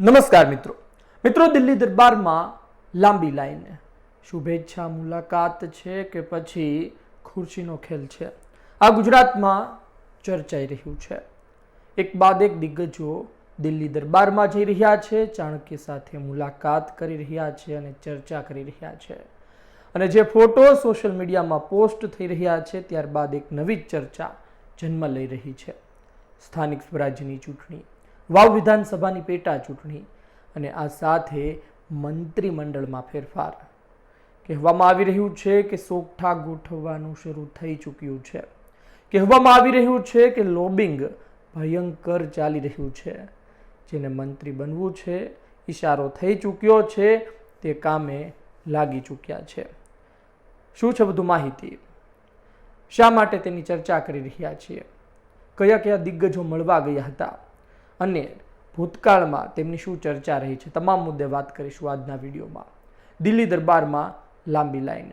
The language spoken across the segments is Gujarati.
નમસ્કાર મિત્રો. મિત્રો, દિલ્હી દરબારમાં લાંબી લાઈન. શુભેચ્છા, મુલાકાત છે કે પછી ખુરશીનો ખેલ છે? આ ગુજરાતમાં ચર્ચાઈ રહ્યું છે. એક બાદ એક દિગ્ગજો દિલ્હી દરબારમાં જઈ રહ્યા છે, ચાણક્ય સાથે મુલાકાત કરી રહ્યા છે અને ચર્ચા કરી રહ્યા છે. અને જે ફોટો સોશિયલ મીડિયામાં પોસ્ટ થઈ રહ્યા છે, ત્યારબાદ એક નવી ચર્ચા જન્મ લઈ રહી છે. સ્થાનિક સ્વરાજ્યની ચૂંટણી વાવ વિધાનસભાની પેટા ચૂંટણી અને આ સાથે મંત્રીમંડળમાં ફેરફાર. કહેવામાં આવી રહ્યું છે કે સોગઠા ગોઠવવાનું શરૂ થઈ ચૂક્યું છે. કહેવામાં આવી રહ્યું છે કે લોબિંગ ભયંકર ચાલી રહ્યું છે. જેને મંત્રી બનવું છે, ઈશારો થઈ ચૂક્યો છે, તે કામે લાગી ચૂક્યા છે. શું છે બધું માહિતી? શા માટે તેની ચર્ચા કરી રહ્યા છીએ? કયા કયા દિગ્ગજો મળવા ગયા હતા? અને ભૂતકાળમાં તેમની શું ચર્ચા રહી છે તમામ મુદ્દે વાત કરીશું આજના વિડીયોમાં. દિલ્હી દરબારમાં લાંબી લાઈન.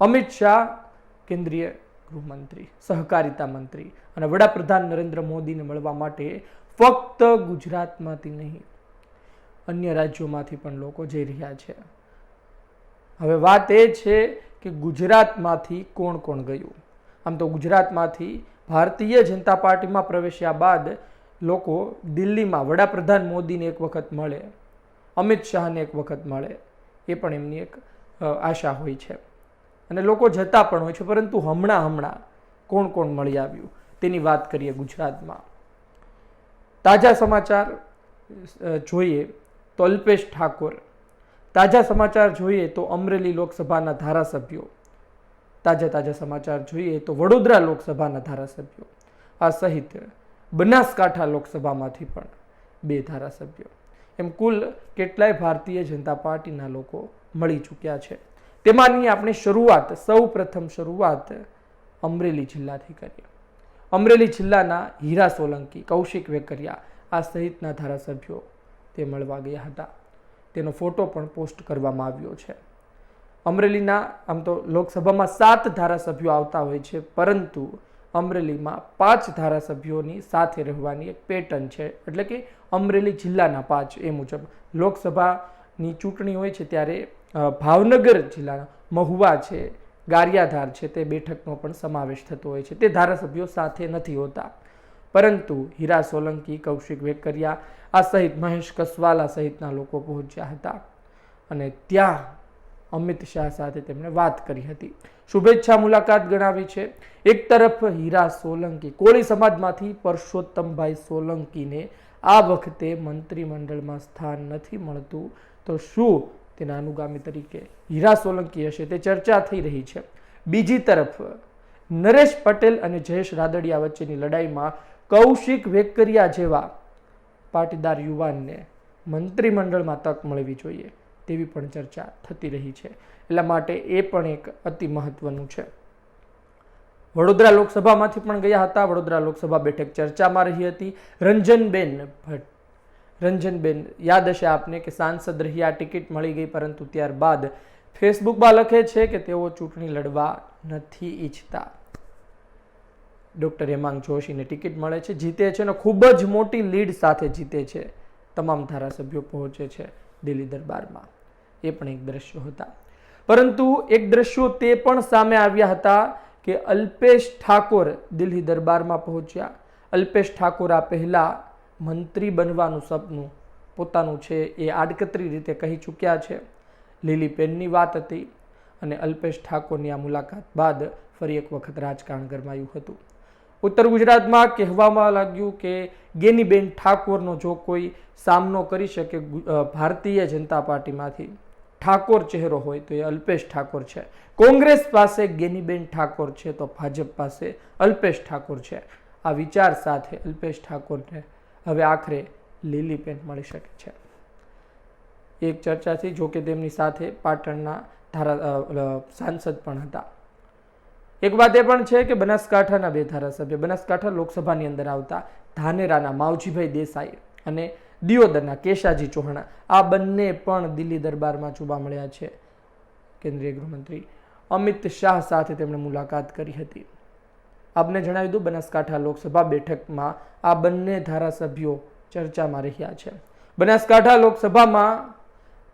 અમિત શાહ, કેન્દ્રીય ગૃહમંત્રી, સહકારિતા મંત્રી અને વડાપ્રધાન નરેન્દ્ર મોદીને મળવા માટે ફક્ત ગુજરાતમાંથી નહીં, અન્ય રાજ્યોમાંથી પણ લોકો જઈ રહ્યા છે. હવે વાત એ છે કે ગુજરાતમાંથી કોણ કોણ ગયું? આમ તો ગુજરાતમાંથી ભારતીય જનતા પાર્ટીમાં પ્રવેશ્યા બાદ લોકો દિલ્હીમાં વડાપ્રધાન મોદીને એક વખત મળે, અમિત શાહને એક વખત મળે, એ પણ એમની એક આશા હોય છે. અને લોકો જતા પણ હોય છે, પરંતુ હમણાં હમણાં કોણ કોણ મળી આવ્યું? તેની વાત કરીએ ગુજરાતમાં. તાજા સમાચાર જોઈએ તો અલ્પેશ ઠાકોર. તાજા સમાચાર જોઈએ તો અમરેલી લોકસભાના ધારાસભ્યો. તાજા તાજા સમાચાર જોઈએ તો વડોદરા લોકસભાના ધારાસભ્યો. આ સહિત બનાસકાંઠા લોકસભામાંથી પણ બે ધારાસભ્યો. એમ કુલ કેટલાય ભારતીય જનતા પાર્ટીના લોકો મળી ચૂક્યા છે. તેમાંની આપણે શરૂઆત સૌ પ્રથમ શરૂઆત અમરેલી જિલ્લાથી કરીએ. અમરેલી જિલ્લાના હીરા સોલંકી, કૌશિક વેકરિયા આ સહિતના ધારાસભ્યો તે મળવા ગયા હતા. તેનો ફોટો પણ પોસ્ટ કરવામાં આવ્યો છે. અમરેલીના આમ તો લોકસભામાં સાત ધારાસભ્યો આવતા હોય છે, પરંતુ અમરેલીમાં પાંચ ધારાસભ્યોની સાથે રહેવાની એક પેટર્ન છે. એટલે કે અમરેલી જિલ્લાના પાંચ એ મુજબ. લોકસભાની ચૂંટણી હોય છે ત્યારે ભાવનગર જિલ્લાના મહુવા છે, ગારિયાધાર છે, તે બેઠકનો પણ સમાવેશ થતો હોય છે. તે ધારાસભ્યો સાથે નથી હોતા. પરંતુ હીરા સોલંકી, કૌશિક વેકરિયા આ સહિત મહેશ કસવાલા સહિતના લોકો પહોંચ્યા હતા. અને ત્યાં અમિત શાહ સાથે તેમણે વાત કરી હતી. શુભેચ્છા મુલાકાત ગણાવી છે. એક તરફ હીરા સોલંકી. કોળી સમાજમાંથી પરસોત્તમભાઈ સોલંકીને આ વખતે મંત્રીમંડળમાં સ્થાન નથી મળતું. તો શું તેના અનુગામી તરીકે હીરા સોલંકી હશે તે ચર્ચા થઈ રહી છે. બીજી તરફ, નરેશ પટેલ અને જયેશ રાદડિયા વચ્ચેની લડાઈમાં કૌશિક વેકરિયા જેવા પાટીદાર યુવાનને મંત્રીમંડળમાં તક મળવી જોઈએ. તેવી પણ ચર્ચા થતી રહી છે. એટલા માટે એ પણ એક અતિ મહત્વનું છે. વડોદરા લોકસભામાંથી પણ ગયા હતા. વડોદરા લોકસભા બેઠક ચર્ચામાં રહી હતી. રંજનબેન ભટ્ટ, રંજનબેન, યાદ હશે આપને કે સાંસદ રહ્યા, ટિકિટ મળી ગઈ, પરંતુ ત્યારબાદ ફેસબુકમાં લખે છે કે તેઓ ચૂંટણી લડવા નથી ઈચ્છતા. ડૉક્ટર હેમાંગ જોશીને ટિકિટ મળે છે, જીતે છે અને ખૂબ જ મોટી લીડ સાથે જીતે છે. તમામ ધારાસભ્યો પહોંચે છે. દિલ્હી દરબારમાં એ પણ એક દ્રશ્યો હતા. પરંતુ એક દ્રશ્યો તે પણ સામે આવ્યા હતા કે અલ્પેશ ઠાકોર દિલ્હી દરબારમાં પહોંચ્યા. અલ્પેશ ઠાકોર આ પહેલાં મંત્રી બનવાનું સપનું પોતાનું છે એ આડકતરી રીતે કહી ચૂક્યા છે. લીલી પેનની વાત હતી અને અલ્પેશ ઠાકોરની આ મુલાકાત બાદ ફરી એક વખત રાજકારણ ગરમાયું હતું. ઉત્તર ગુજરાતમાં કહેવામાં લાગ્યું કે ગેનીબેન ઠાકોરનો જો કોઈ સામનો કરી શકે ભારતીય જનતા પાર્ટીમાંથી, ઠાકોર ચહેરો હોય તો એ અલ્પેશ ઠાકોર છે. કોંગ્રેસ પાસે ગેનીબેન ઠાકોર છે તો ભાજપ પાસે અલ્પેશ ઠાકોર છે. આ વિચાર સાથે અલ્પેશ ઠાકોરને હવે આખરે લીલી પેન મળી શકે છે. એક ચર્ચાથી જો કે તેમની સાથે પાટણના ધારા સાંસદ પણ હતા. એક વાત એ પણ છે કે બનાસકાંઠાના બે ધારાસભ્ય બનાસકાંઠા લોકસભાની અંદર આવતા ધાનેરાના માવજીભાઈ દેસાઈ અને દિયોદરના કેશાજી ચૌહાણા, આ બંને પણ દિલ્હી દરબારમાં જોવા મળ્યા છે. કેન્દ્રીય ગૃહમંત્રી અમિત શાહ સાથે તેમણે મુલાકાત કરી હતી. આપને જણાવી દઉં, બનાસકાંઠા લોકસભા બેઠકમાં આ બંને ધારાસભ્યો ચર્ચામાં રહ્યા છે. બનાસકાંઠા લોકસભામાં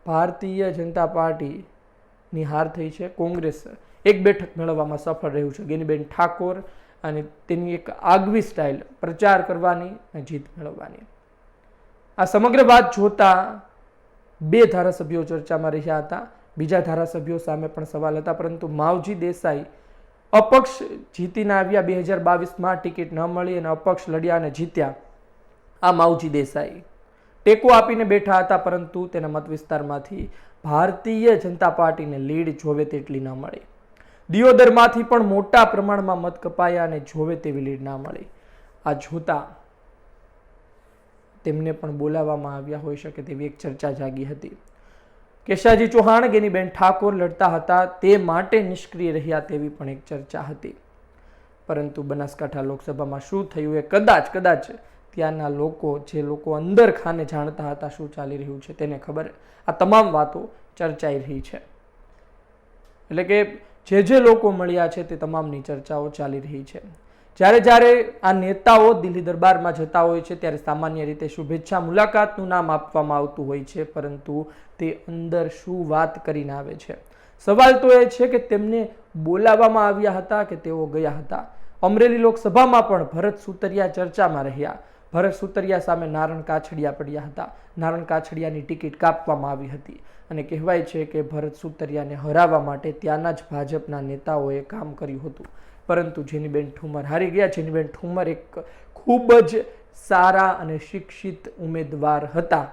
ભારતીય જનતા પાર્ટીની હાર થઈ છે. કોંગ્રેસ એક બેઠક મેળવવામાં સફળ રહ્યું છે. ગેનીબેન ઠાકોર અને તેની એક આગવી સ્ટાઇલ પ્રચાર કરવાની અને જીત મેળવવાની. આ સમગ્ર વાત જોતા બે ધારાસભ્યો ચર્ચામાં રહ્યા હતા. બીજા ધારાસભ્યો સામે પણ સવાલ હતા, પરંતુ માવજી દેસાઈ અપક્ષ જીતીને આવ્યા બે હજાર બાવીસમાં ટિકિટ ન મળી અને અપક્ષ લડ્યા અને જીત્યા. આ માવજી દેસાઈ ટેકો આપીને બેઠા હતા, પરંતુ તેના મત વિસ્તારમાંથી ભારતીય જનતા પાર્ટીને લીડ જોવે તેટલી ન મળી. દિયોદરમાંથી પણ મોટા પ્રમાણમાં મત કપાયા અને જોવે તેવી લીડ ના મળી. આ જોતા તેમને પણ બોલાવવામાં આવ્યા હોઈ શકે તેવી એક ચર્ચા જાગી હતી. કેશાજી ચૌહાણ, ગેનીબેન ઠાકોર લડતા હતા, તે માટે નિષ્ક્રિય રહ્યા તેવી પણ એક ચર્ચા હતી. પરંતુ બનાસકાંઠા લોકસભામાં શું થયું એ કદાચ કદાચ ત્યાંના લોકો, જે લોકો અંદર ખાને જાણતા હતા શું ચાલી રહ્યું છે તેને ખબર. આ તમામ વાતો ચર્ચાઈ રહી છે. એટલે કે જે જે લોકો મળ્યા છે તે તમામની ચર્ચાઓ ચાલી રહી છે. જ્યારે જ્યારે આ નેતાઓ દિલ્હી દરબારમાં જતા હોય છે, ત્યારે સામાન્ય રીતે શુભેચ્છા મુલાકાતનું નામ આપવામાં આવતું હોય છે, પરંતુ તે અંદર શું વાત કરીને આવે છે? સવાલ તો એ છે કે તેમને બોલાવવામાં આવ્યા હતા કે તેઓ ગયા હતા? અમરેલી લોકસભામાં પણ ભરત સુતરિયા ચર્ચામાં રહ્યા. ભરત સુતરિયા સામે નારણ કાછડિયા પડ્યા હતા. નારણ કાછડિયાની ટિકિટ કાપવામાં આવી હતી અને કહેવાય છે કે ભરત સુતરિયાને હરાવવા માટે ત્યાંના જ ભાજપના નેતાઓએ કામ કર્યું હતું. પરંતુ જેનીબેન ઠુમર હારી ગયા. જેનીબેન ઠુમર એક ખૂબ જ સારા અને શિક્ષિત ઉમેદવાર હતા.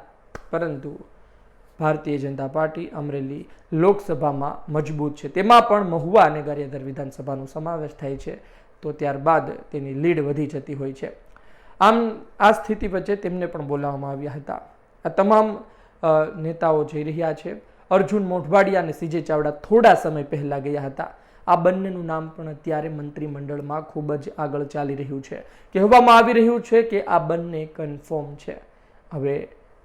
પરંતુ ભારતીય જનતા પાર્ટી અમરેલી લોકસભામાં મજબૂત છે. તેમાં પણ મહુવા અને ગારિયાધર વિધાનસભાનો સમાવેશ થાય છે. તો ત્યારબાદ તેની લીડ વધી જતી હોય છે. આમ આ સ્થિતિ વચ્ચે તેમને પણ બોલાવવામાં આવ્યા હતા. આ તમામ નેતાઓ જઈ રહ્યા છે. અર્જુન મોઢવાડિયા અને સીજે ચાવડા થોડા સમય પહેલાં ગયા હતા. આ બંનેનું નામ પણ અત્યારે મંત્રીમંડળમાં ખૂબ જ આગળ ચાલી રહ્યું છે. કહેવામાં આવી રહ્યું છે કે આ બંને કન્ફર્મ છે. હવે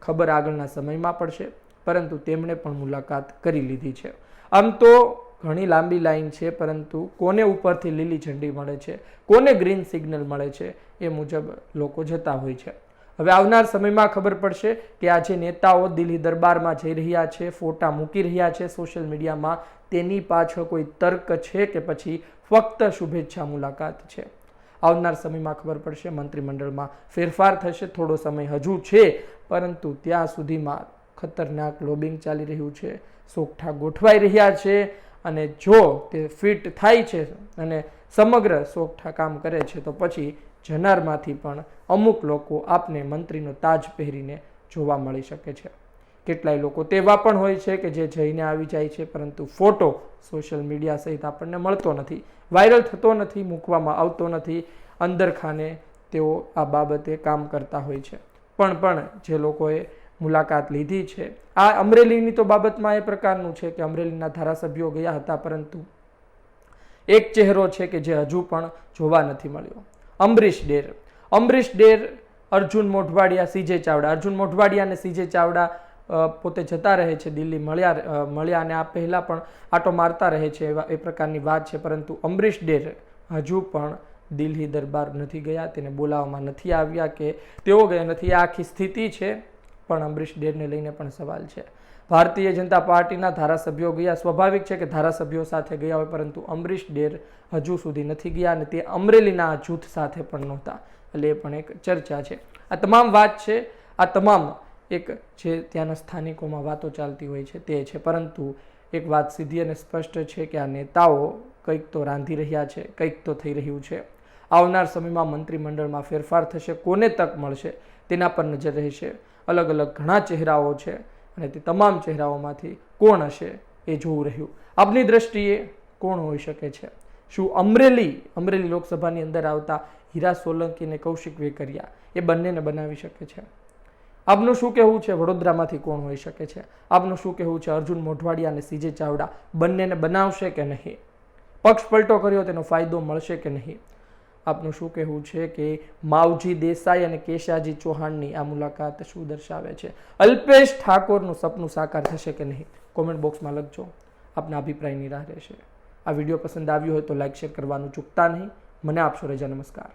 ખબર આગળના સમયમાં પડશે, પરંતુ તેમણે પણ મુલાકાત કરી લીધી છે. આમ તો ઘણી લાંબી લાઈન છે, પરંતુ કોને ઉપરથી લીલી ઝંડી મળે છે, કોને ગ્રીન સિગ્નલ મળે છે, એ મુજબ લોકો જતા હોય છે. હવે આવનાર સમયમાં ખબર પડશે કે આ જે નેતાઓ દિલ્હી દરબારમાં જઈ રહ્યા છે, ફોટા મૂકી રહ્યા છે સોશિયલ મીડિયામાં, તેની પાછળ કોઈ તર્ક છે કે પછી ફક્ત શુભેચ્છા મુલાકાત છે? આવનાર સમયમાં ખબર પડશે, મંત્રીમંડળમાં ફેરફાર થશે, થોડો સમય હજુ છે, પરંતુ ત્યાં સુધીમાં ખતરનાક લોબિંગ ચાલી રહ્યું છે, સોગઠા ગોઠવાઈ રહ્યા છે અને જો તે ફિટ થાય છે અને સમગ્ર સોગઠા કામ કરે છે, તો પછી જનારમાંથી પણ અમુક લોકો આપને મંત્રીનો તાજ પહેરીને જોવા મળી શકે છે. કેટલાય લોકો તેવા પણ હોય છે કે જે જઈને આવી જાય છે, પરંતુ ફોટો સોશિયલ મીડિયા સહિત આપણને મળતો નથી, વાયરલ થતો નથી, મૂકવામાં આવતો નથી, અંદરખાને તેઓ આ બાબતે કામ કરતા હોય છે. પણ પણ જે લોકોએ મુલાકાત લીધી છે. આ અમરેલીની તો બાબતમાં એ પ્રકારનું છે કે અમરેલીના ધારાસભ્યો ગયા હતા, પરંતુ એક ચહેરો છે કે જે હજુ પણ જોવા નથી મળ્યો. અમરીશ ડેર. Amrish Dher, Arjun Modhwadia, C J Chavda. Arjun Modhwadia અને સીજે ચાવડા પોતે જતા રહે છે દિલ્હી મળ્યા મળ્યા અને આ પહેલાં પણ આટો મારતા રહે છે એવા, એ પ્રકારની વાત છે, પરંતુ અમરીશ ડેર હજુ પણ દિલ્હી દરબાર નથી ગયા. તેને બોલાવવામાં નથી આવ્યા કે તેઓ ગયા નથી. આ આખી સ્થિતિ છે પણ અમરીશ ડેરને લઈને પણ સવાલ છે. ભારતીય જનતા પાર્ટીના ધારાસભ્યો ગયા. સ્વાભાવિક છે કે ધારાસભ્યો સાથે ગયા હોય, પરંતુ અમરીશ ડેર હજુ સુધી નથી ગયા અને તે અમરેલીના જૂથ સાથે પણ નહોતા. એટલે એ પણ એક ચર્ચા છે. આ તમામ વાત છે, આ તમામ એક જે ત્યાંના સ્થાનિકોમાં વાતો ચાલતી હોય છે તે છે. પરંતુ એક વાત સીધી અને સ્પષ્ટ છે કે આ નેતાઓ કંઈક તો રાંધી રહ્યા છે, કંઈક તો થઈ રહ્યું છે. આવનાર સમયમાં મંત્રીમંડળમાં ફેરફાર થશે, કોને તક મળશે તેના પર નજર રહેશે. અલગ અલગ ઘણા ચહેરાઓ છે અને તે તમામ ચહેરાઓમાંથી કોણ હશે એ જોવું રહ્યું. આપની દ્રષ્ટિએ કોણ હોઈ શકે છે? શું અમરેલી અમરેલી લોકસભાની અંદર આવતા હીરા સોલંકી અને કૌશિક વેકરિયા એ બંનેને બનાવી શકે છે? આપનું શું કહેવું છે? વડોદરામાંથી કોણ હોઈ શકે છે? આપનું શું કહેવું છે? અર્જુન મોઢવાડિયા અને સીજે ચાવડા બંનેને બનાવશે કે નહીં? પક્ષ પલટો કર્યો, તેનો ફાયદો મળશે કે નહીં? આપનું શું કહેવું છે કે માવજી દેસાઈ અને કેશાજી ચૌહાણની આ મુલાકાત શું દર્શાવે છે? અલ્પેશ ઠાકોરનું સપનું સાકાર થશે કે નહીં? કોમેન્ટ બોક્સમાં લખજો. આપના અભિપ્રાયની રાહ રહેશે. આ વીડિયો પસંદ આવ્યો હોય તો લાઈક, શેર કરવાનું ચૂકતા નહીં. મને આપશો રજા. નમસ્કાર.